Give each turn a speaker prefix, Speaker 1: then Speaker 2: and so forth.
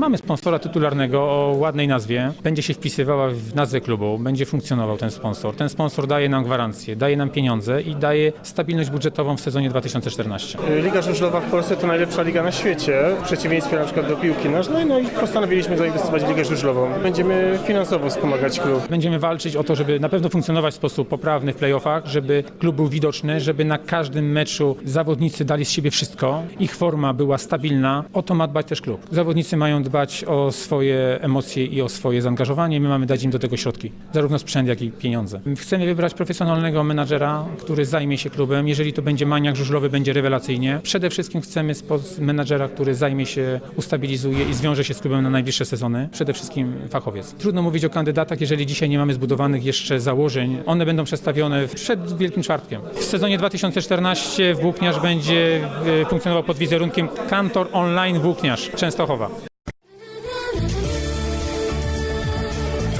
Speaker 1: Mamy sponsora tytularnego o ładnej nazwie. Będzie się wpisywała w nazwę klubu, będzie funkcjonował ten sponsor. Ten sponsor daje nam gwarancję, daje nam pieniądze i daje stabilność budżetową w sezonie 2014.
Speaker 2: Liga żużlowa w Polsce to najlepsza liga na świecie, w przeciwieństwie na przykład do piłki nożnej, no i postanowiliśmy zainwestować w ligę żużlową. Będziemy finansowo wspomagać klub.
Speaker 1: Będziemy walczyć o to, żeby na pewno funkcjonować w sposób poprawny w playoffach, żeby klub był widoczny, żeby na każdym meczu zawodnicy dali z siebie wszystko, ich forma była stabilna. O to ma dbać też klub. Zawodnicy mają dbać o swoje emocje i o swoje zaangażowanie. My mamy dać im do tego środki, zarówno sprzęt, jak i pieniądze. Chcemy wybrać profesjonalnego menadżera, który zajmie się klubem. Jeżeli to będzie maniak żużlowy, będzie rewelacyjnie. Przede wszystkim chcemy menadżera, który zajmie się, ustabilizuje i zwiąże się z klubem na najbliższe sezony. Przede wszystkim fachowiec. Trudno mówić o kandydatach, jeżeli dzisiaj nie mamy zbudowanych jeszcze założeń. One będą przedstawione przed Wielkim Czwartkiem. W sezonie 2014 Włókniarz będzie e, funkcjonował pod wizerunkiem Kantor Online Włókniarz Częstochowa.